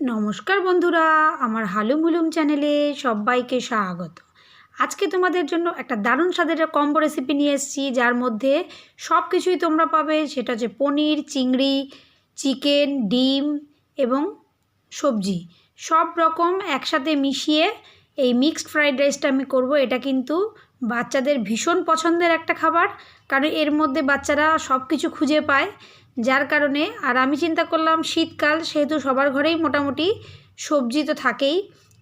নমস্কার বন্ধুরা, আমার হালুম হুলুম চ্যানেলে সবাইকে স্বাগত। আজকে তোমাদের জন্য একটা দারুণ স্বাদের কম্বো রেসিপি নিয়ে এসেছি, যার মধ্যে সব কিছুই তোমরা পাবে। সেটা হচ্ছে পনির, চিংড়ি, চিকেন, ডিম এবং সবজি। সব রকম একসাথে মিশিয়ে এই মিক্সড ফ্রাইড রাইসটা আমি করব। এটা কিন্তু বাচ্চাদের ভীষণ পছন্দের একটা খাবার, কারণ এর মধ্যে বাচ্চারা সব কিছু খুঁজে পায়। যার কারণে, আর আমি চিন্তা করলাম শীতকাল সেহেতু সবার ঘরেই মোটামুটি সবজি তো থাকেই,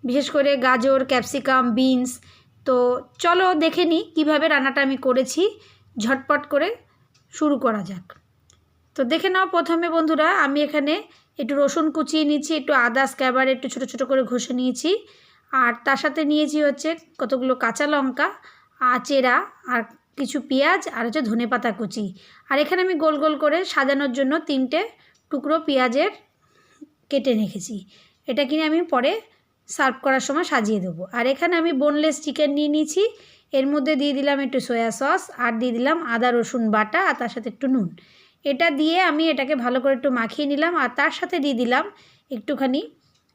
বিশেষ করে গাজর, ক্যাপসিকাম, বিনস। তো চলো দেখে নিই কীভাবে রান্নাটা আমি করেছি, ঝটপট করে শুরু করা যাক। তো দেখে নাও প্রথমে বন্ধুরা, আমি এখানে একটু রসুন কুচিয়ে নিয়েছি, একটু আদা, স্ক্যাবার, একটু ছোটো ছোটো করে ঘষে নিয়েছি। আর তার সাথে নিয়েছি হচ্ছে কতগুলো কাঁচা লঙ্কা আচেরা আর কিছু পেঁয়াজ আর হচ্ছে ধনে পাতা কুচি। আর এখানে আমি গোল গোল করে সাজানোর জন্য তিনটে টুকরো পেঁয়াজের কেটে রেখেছি। এটা কিনে আমি পরে সার্ভ করার সময় সাজিয়ে দেবো। আর এখানে আমি বোনলেস চিকেন নিয়ে নিয়েছি। এর মধ্যে দিয়ে দিলাম একটু সয়া সস আর দিয়ে দিলাম আদা, রসুন বাটা আর তার সাথে একটু নুন। এটা দিয়ে আমি এটাকে ভালো করে একটু মাখিয়ে নিলাম আর তার সাথে দিয়ে দিলাম একটুখানি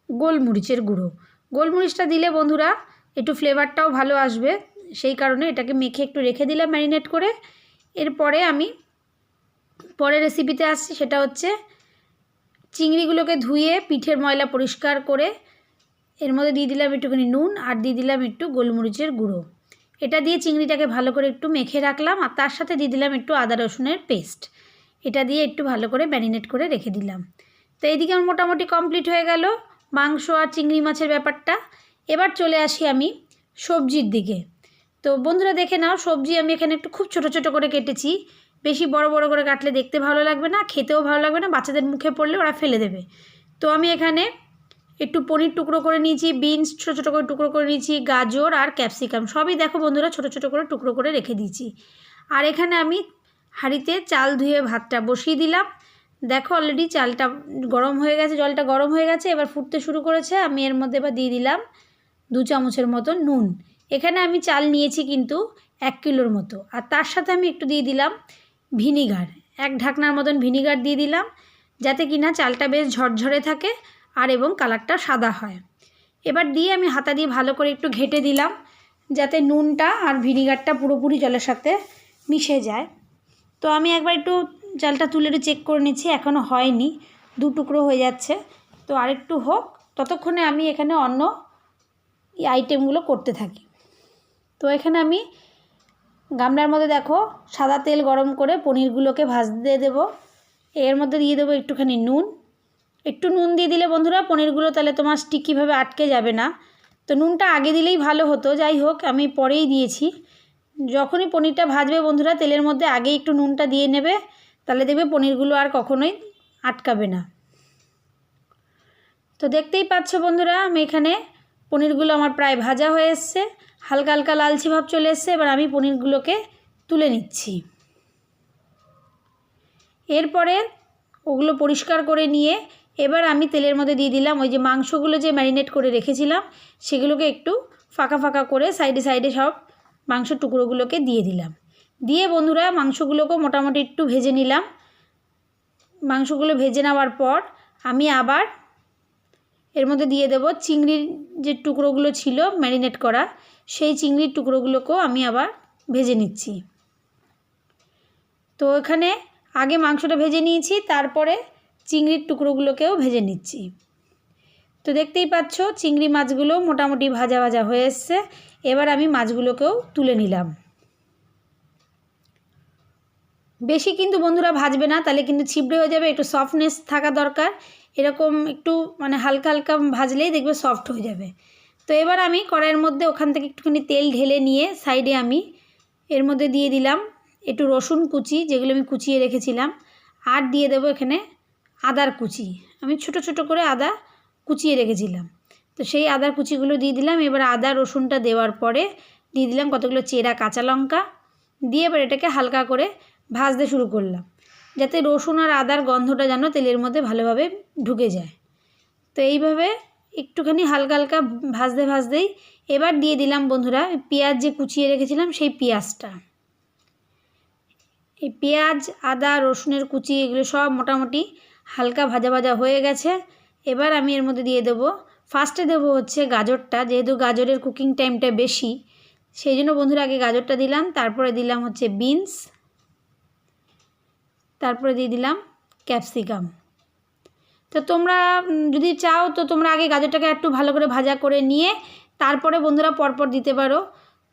গোলমরিচের গুঁড়ো। গোলমরিচটা দিলে বন্ধুরা একটু ফ্লেভারটাও ভালো আসবে। সেই কারণে এটাকে মেখে একটু রেখে দিলাম ম্যারিনেট করে। এরপরে আমি পরের রেসিপিতে আসছি, সেটা হচ্ছে চিংড়িগুলোকে ধুয়ে পিঠের ময়লা পরিষ্কার করে এর মধ্যে দিয়ে দিলাম একটুখানি নুন আর দিয়ে দিলাম একটু গোলমরিচের গুঁড়ো। এটা দিয়ে চিংড়িটাকে ভালো করে একটু মেখে রাখলাম আর তার সাথে দিয়ে দিলাম একটু আদা রসুনের পেস্ট। এটা দিয়ে একটু ভালো করে ম্যারিনেট করে রেখে দিলাম। তো এইদিকে আমার মোটামুটি কমপ্লিট হয়ে গেল মাংস আর চিংড়ি মাছের ব্যাপারটা। এবার চলে আসি আমি সবজির দিকে। তো বন্ধুরা দেখে নাও, সবজি আমি এখানে একটু খুব ছোট ছোট করে কেটেছি। বেশি বড় বড় করে কাটলে দেখতে ভালো লাগবে না, খেতেও ভালো লাগবে না, বাচ্চাদের মুখে পড়লে ওরা ফেলে দেবে। তো আমি এখানে একটু পনির টুকরো করে নিয়েছি, বিনস ছোটো ছোটো করে টুকরো করে নিয়েছি, গাজর আর ক্যাপসিকাম, সবই দেখো বন্ধুরা ছোটো ছোটো করে টুকরো করে রেখে দিয়েছি। আর এখানে আমি হাঁড়িতে চাল ধুয়ে ভাতটা বসিয়ে দিলাম। দেখো অলরেডি চালটা গরম হয়ে গেছে, জলটা গরম হয়ে গেছে, এবার ফুটতে শুরু করেছে, আমি এর মধ্যে এবার দিয়ে দিলাম দু চামচের মতো নুন। এখানে আমি চাল নিয়েছি কিন্তু এক কিলোর মতো। আর তার সাথে আমি একটু দিয়ে দিলাম ভিনিগার। এক ঢাকনার মতন ভিনিগার দিয়ে দিলাম, যাতে কিনা চালটা বেশ ঝরঝরে থাকে আর এবং কালারটা সাদা হয়। এবার দিয়ে আমি হাতা দিয়ে ভালো করে একটু ঘেটে দিলাম, যাতে নুনটা আর ভিনিগারটা পুরোপুরি জলের সাথে মিশে যায়। তো আমি একবার একটু চালটা তুলে একটু চেক করে নিচ্ছি এখনও হয়নি, দু টুকরো হয়ে যাচ্ছে। তো আরেকটু হোক, ততক্ষণে আমি এখানে অন্য আইটেমগুলো করতে থাকি। তো এখানে আমি গামলার মধ্যে দেখো সাদা তেল গরম করে পনিরগুলোকে ভাজতে দেব। এর মধ্যে দিয়ে দেবো একটুখানি নুন। একটু নুন দিয়ে দিলে বন্ধুরা পনিরগুলো তাহলে তোমার স্টিকিভাবে আটকে যাবে না। তো নুনটা আগে দিলেই ভালো হতো। যাই হোক, আমি পরেই দিয়েছি। যখনই পনিরটা ভাজবে বন্ধুরা, তেলের মধ্যে আগে একটু নুনটা দিয়ে নেবে। তাহলে দেখবে পনিরগুলো আর কখনোই আটকাবে না। তো দেখতেই পাচ্ছ বন্ধুরা, আমি এখানে পনিরগুলো আমার প্রায় ভাজা হয়ে এসছে। হালকা হালকা লালচে ভাব চলে এসছে, এবার আমি পনিরগুলোকে তুলে নিচ্ছি। এরপরে ওগুলো পরিষ্কার করে নিয়ে এবার আমি তেলের মধ্যে দিয়ে দিলাম ওই যে মাংসগুলো যে ম্যারিনেট করে রেখেছিলাম, সেগুলোকে একটু ফাঁকা ফাঁকা করে সাইডে সাইডে সব মাংস টুকরোগুলোকে দিয়ে দিলাম। দিয়ে বন্ধুরা মাংসগুলোকেও মোটামুটি একটু ভেজে নিলাম। মাংসগুলো ভেজে নেওয়ার পর আমি আবার এর মধ্যে দিয়ে দেব চিংড়ির যে টুকরোগুলো ছিল ম্যারিনেট করা, সেই চিংড়ির টুকরোগুলোকেও আমি আবার ভেজে নিচ্ছি। তো এখানে আগে মাংসটা ভেজে নিয়েছি, তারপরে চিংড়ির টুকরোগুলোকেও ভেজে নিচ্ছি। তো দেখতেই পাচ্ছ, চিংড়ি মাছগুলো মোটামুটি ভাজা ভাজা হয়ে এসছে, এবার আমি মাছগুলোকেও তুলে নিলাম। বেশি কিন্তু বন্ধুরা ভাজবে না, তাহলে কিন্তু ছিবড়ে হয়ে যাবে, একটু সফটনেস থাকা দরকার। এরকম একটু মানে হালকা হালকা ভাজলেই দেখবে সফট হয়ে যাবে। তো এবার আমি কড়াইয়ের মধ্যে ওখান থেকে একটুখানি তেল ঢেলে নিয়ে সাইডে আমি এর মধ্যে দিয়ে দিলাম একটু রসুন কুচি, যেগুলো আমি কুচিয়ে রেখেছিলাম, আর দিয়ে দেবো এখানে আদার কুচি। আমি ছোট ছোট করে আদা কুচিয়ে রেখেছিলাম। তো সেই আদার কুচিগুলো দিয়ে দিলাম, এবার আদা রসুনটা দেওয়ার পরে দিয়ে দিলাম কতগুলো চেরা কাঁচা লঙ্কা, দিয়ে এবার এটাকে হালকা করে ভাজতে শুরু করলাম। যাতে রসুন আর আদার গন্ধটা যেন তেলের মধ্যে ভালোভাবে ঢুকে যায়। তো এইভাবে একটুখানি হালকা হালকা ভাজতে ভাজতেই এবার দিয়ে দিলাম বন্ধুরা পেঁয়াজ যে কুচিয়ে রেখেছিলাম সেই পেঁয়াজটা। এই পেঁয়াজ, আদা, রসুনের কুচি এগুলো সব মোটামুটি হালকা ভাজা ভাজা হয়ে গেছে। এবার আমি এর মধ্যে দিয়ে দেবো, ফার্স্টে দেবো হচ্ছে গাজরটা, যেহেতু গাজরের কুকিং টাইমটা বেশি, সেই জন্য বন্ধুরা আগে গাজরটা দিলাম, তারপরে দিলাম হচ্ছে বিনস তারপরে দিয়ে দিলাম ক্যাপসিকাম। তো তোমরা যদি চাও তো তোমরা আগে গাজরটাকে একটু ভালো করে ভাজা করে নিয়ে তারপরে বন্ধুরা পরপর দিতে পারো।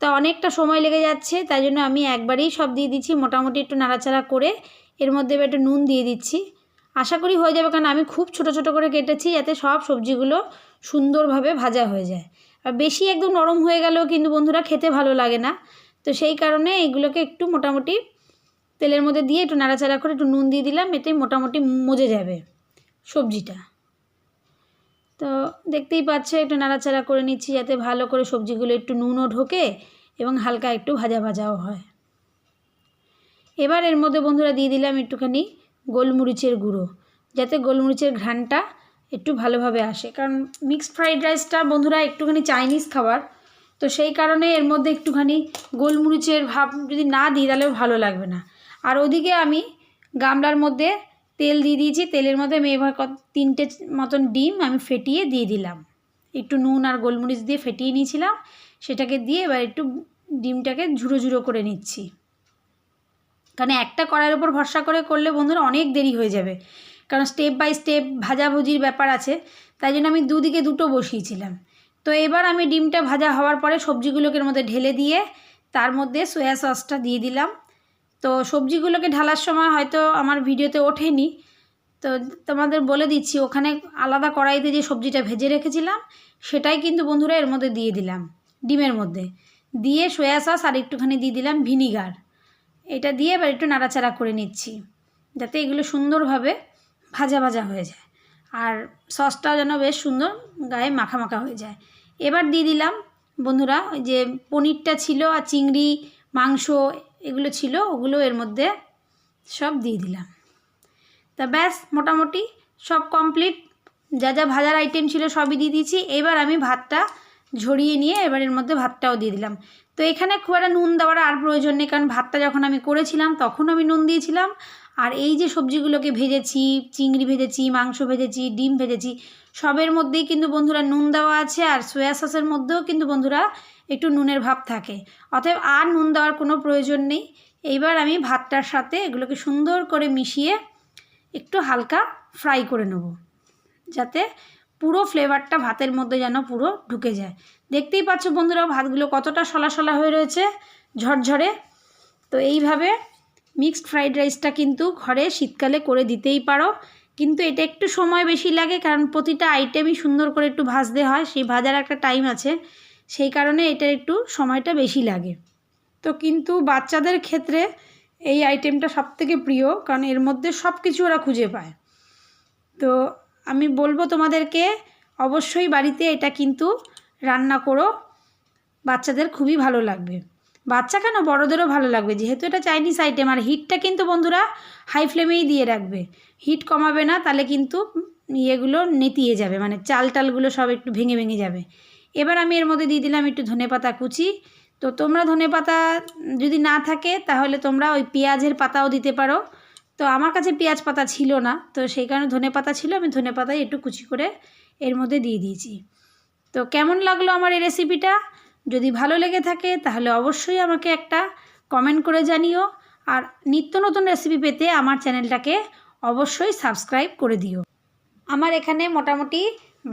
তা অনেকটা সময় লেগে যাচ্ছে, তাই জন্য আমি একবারেই সব দিয়ে দিচ্ছি, মোটামুটি একটু নাড়াচাড়া করে। এর মধ্যে এবার একটু নুন দিয়ে দিচ্ছি। আশা করি হয়ে যাবে, কারণ আমি খুব ছোট ছোট করে কেটেছি, যাতে সব সবজিগুলো সুন্দরভাবে ভাজা হয়ে যায়। আর বেশি একদম নরম হয়ে গেলেও কিন্তু বন্ধুরা খেতে ভালো লাগে না। তো সেই কারণে এইগুলোকে একটু মোটামুটি তেলের মধ্যে দিয়ে একটু নাড়াচাড়া করে একটু নুন দিয়ে দিলাম, এতে মোটামুটি মজে যাবে সবজিটা। তো দেখতেই পাচ্ছে, একটু নাড়াচাড়া করে নিচ্ছি যাতে ভালো করে সবজিগুলো একটু নুনও ঢোকে এবং হালকা একটু ভাজা ভাজাও হয়। এবার এর মধ্যে বন্ধুরা দিয়ে দিলাম একটুখানি গোলমরিচের গুঁড়ো, যাতে গোলমরিচের ঘ্রাণটা একটু ভালোভাবে আসে। কারণ মিক্সড ফ্রাইড রাইসটা বন্ধুরা একটুখানি চাইনিজ খাবার, তো সেই কারণে এর মধ্যে একটুখানি গোলমরিচের ভাব যদি না দিই তাহলে ভালো লাগবে না। আর ওদিকে আমি গামলার মধ্যে তেল দিয়ে দিয়েছি। তেলের মধ্যে আমি এবার তিনটে মতন ডিম আমি ফেটিয়ে দিয়ে দিলাম। একটু নুন আর গোলমরিচ দিয়ে ফেটিয়ে নিয়েছিলাম। সেটাকে দিয়ে এবার একটু ডিমটাকে ঝুড়ো ঝুড়ো করে নিচ্ছি। কারণ একটা কড়াইয়ের উপর ভরসা করে করলে বন্ধুরা অনেক দেরি হয়ে যাবে। কারণ স্টেপ বাই স্টেপ ভাজাভুজির ব্যাপার আছে। তাই জন্য আমি দুদিকে দুটো বসিয়েছিলাম। তো এবার আমি ডিমটা ভাজা হওয়ার পরে সবজিগুলোকে মধ্যে ঢেলে দিয়ে তার মধ্যে সয়া সসটা দিয়ে দিলাম। তো সবজিগুলোকে ঢালার সময় হয়তো আমার ভিডিওতে ওঠেনি। তো তোমাদের বলে দিচ্ছি, ওখানে আলাদা কড়াইতে যে সবজিটা ভেজে রেখেছিলাম, সেটাই কিন্তু বন্ধুরা এর মধ্যে দিয়ে দিলাম, ডিমের মধ্যে। দিয়ে সয়া সস আর একটুখানি দিয়ে দিলাম ভিনিগার। এটা দিয়ে এবার একটু নাড়াচাড়া করে নিচ্ছি, যাতে এগুলো সুন্দরভাবে ভাজা ভাজা হয়ে যায়। আর সসটাও যেন বেশ সুন্দর গায়ে মাখা মাখা হয়ে যায়। এবার দিয়ে দিলাম বন্ধুরা ওই যে পনিরটা ছিল আর চিংড়ি, মাংস এগুলো ছিল, ওগুলো এর মধ্যে সব দিয়ে দিলাম। তা ব্যাস, মোটামুটি সব কমপ্লিট যা যা ভাজার আইটেম ছিল সবই দিয়ে দিয়েছি। এবার আমি ভাতটা ঝরিয়ে নিয়ে এবার এর মধ্যে ভাতটাও দিয়ে দিলাম। তো এখানে খুব একটা নুন দেওয়ার আর প্রয়োজন নেই, কারণ ভাতটা যখন আমি করেছিলাম তখন আমি নুন দিয়েছিলাম। আর এই যে সবজিগুলোকে ভেজেছি, চিংড়ি ভেজেছি, মাংস ভেজেছি, ডিম ভেজেছি, সবের মধ্যেই কিন্তু বন্ধুরা নুন দেওয়া আছে আর সোয়া সসের মধ্যেও কিন্তু বন্ধুরা একটু নুনের ভাব থাকে। অতএব আর নুন দেওয়ার কোনো প্রয়োজন নেই। এইবার আমি ভাতটার সাথে এগুলোকে সুন্দর করে মিশিয়ে একটু হালকা ফ্রাই করে নেব, যাতে পুরো ফ্লেভারটা ভাতের মধ্যে যেন পুরো ঢুকে যায়। দেখতেই পাচ্ছ বন্ধুরা ভাতগুলো কতটা সলা সলা হয়ে রয়েছে, ঝরঝরে। তো এইভাবে মিক্সড ফ্রাইড রাইসটা কিন্তু ঘরে শীতকালে করে দিতেই পারো। কিন্তু এটা একটু সময় বেশি লাগে, কারণ প্রতিটা আইটেমই সুন্দর করে একটু ভাজতে হয়, সেই ভাজার একটা টাইম আছে। সেই কারণে এটার একটু সময়টা বেশি লাগে। তো কিন্তু বাচ্চাদের ক্ষেত্রে এই আইটেমটা সবথেকে প্রিয়, কারণ এর মধ্যে সব কিছু ওরা খুঁজে পায়। তো আমি বলব তোমাদেরকে, অবশ্যই বাড়িতে এটা কিন্তু রান্না করো। বাচ্চাদের খুবই ভালো লাগবে। বাচ্চা কেন? বড়োদেরও ভালো লাগবে। যেহেতু এটা চাইনিজ আইটেম আর হিটটা কিন্তু বন্ধুরা হাই ফ্লেমেই দিয়ে রাখবে। হিট কমাবে না, তাহলে কিন্তু ইয়েগুলো নেতিয়ে যাবে। মানে চাল টালগুলো সব একটু ভেঙে ভেঙে যাবে। এবার আমি এর মধ্যে দিয়ে দিলাম একটু ধনে পাতা কুচি। তো তোমরা ধনে পাতা যদি না থাকে, তাহলে তোমরা ওই পেঁয়াজের পাতাও দিতে পারো। তো আমার কাছে পেঁয়াজ পাতা ছিল না। তো সেই কারণে ধনে পাতা ছিল, আমি ধনে পাতায় একটু কুচি করে এর মধ্যে দিয়ে দিয়েছি। তো কেমন লাগল আমার এই রেসিপিটা যদি ভালো লেগে থাকে তাহলে অবশ্যই আমাকে একটা কমেন্ট করে জানিও। আর নিত্য নতুন রেসিপি পেতে আমার চ্যানেলটাকে অবশ্যই সাবস্ক্রাইব করে দিও। আমার এখানে মোটামুটি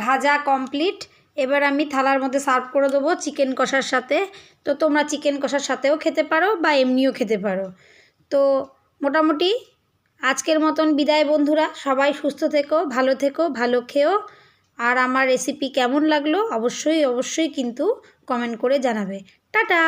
ভাজা কমপ্লিট এবার আমি থালার মধ্যে সার্ভ করে দেবো চিকেন কষার সাথে। তো তোমরা চিকেন কষার সাথেও খেতে পারো বা এমনিও খেতে পারো। তো মোটামুটি আজকের মতন বিদায় বন্ধুরা, সবাই সুস্থ থেকো, ভালো থেকো, ভালো খেও। আর আমার রেসিপি কেমন লাগল অবশ্যই অবশ্যই কিন্তু কমেন্ট করে জানাবে। টাটা!